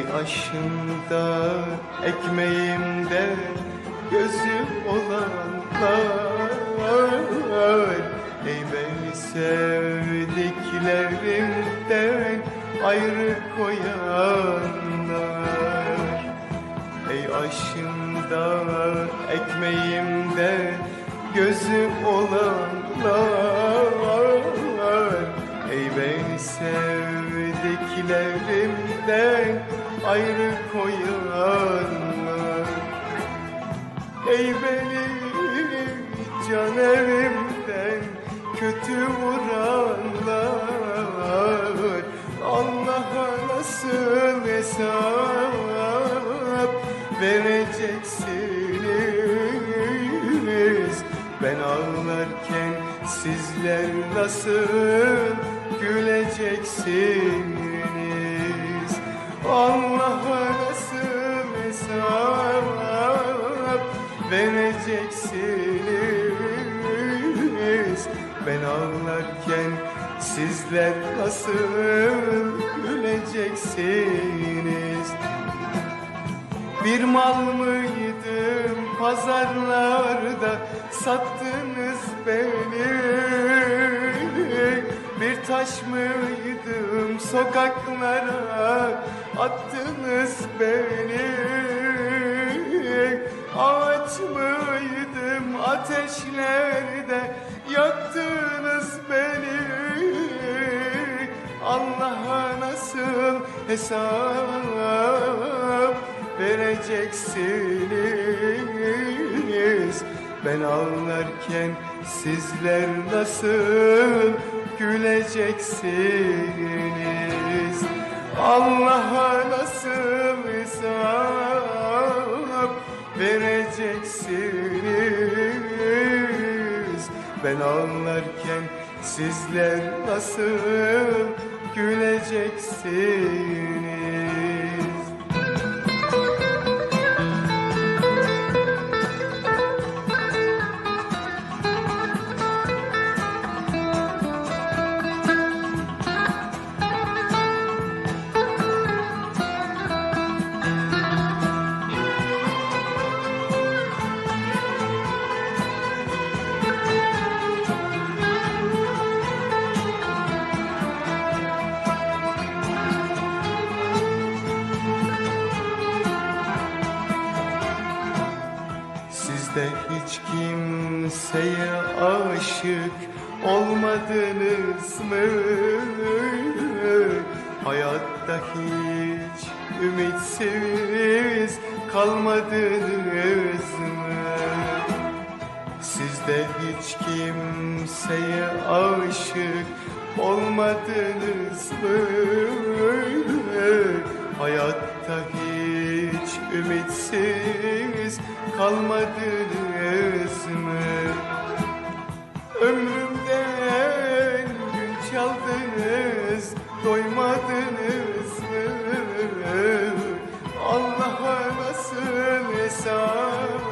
aşımda, ekmeğimde gözüm olanlar. Ey beni sevdiklerimden ayrı koyanlar. Ey aşımda, ekmeğimde gözü olanlar. Ey beni sevdiklerimden ayrı koyanlar Ey beni can evimden kötü vuranlar. Allah'a nasıl hesap vereceksiniz? Ben ağlarken sizler nasıl güleceksiniz Allah'a vereceksiniz. Ben ağlarken sizler nasıl güleceksiniz bir mal mıydım pazarlarda? Sattınız beni. Bir taş mıydım sokaklara? Attınız beni Ağaç mıydım ateşlerde? Yaktınız beni. Allah'a nasıl hesap vereceksiniz? Ben ağlarken sizler nasıl güleceksiniz Allah'a Ben ağlarken sizler nasıl güleceksiniz kimseye aşık olmadınız mı? Hayatta hiç ümitsiz kalmadınız mı? Siz de hiç kimseye aşık olmadınız mı? Hayatta hiç ümitsiz kalmadınız çaldınız, doymadınız? Allah'a nasıl hesap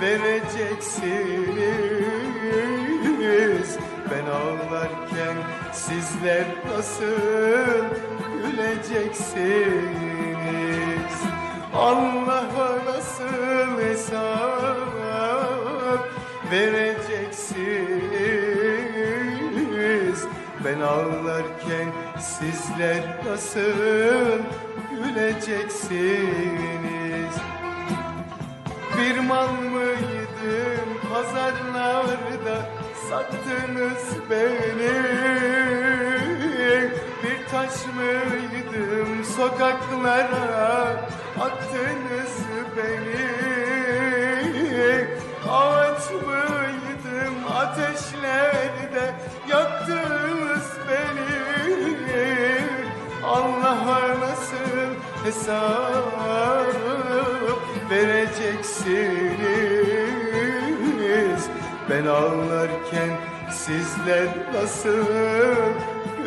vereceksiniz? Ben ağlarken sizler nasıl güleceksiniz? Allah'a nasıl hesap vereceksiniz? Ben ağlarken sizler nasıl güleceksiniz? Bir mal mıydım pazarlarda sattınız beni Bir taş mıydım sokaklara attınız beni hesap vereceksiniz. Ben ağlarken sizler nasıl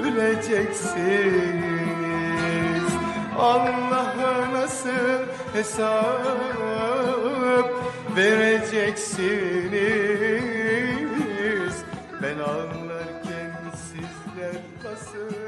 güleceksiniz? Allah'a nasıl hesap vereceksiniz? Ben ağlarken sizler nasıl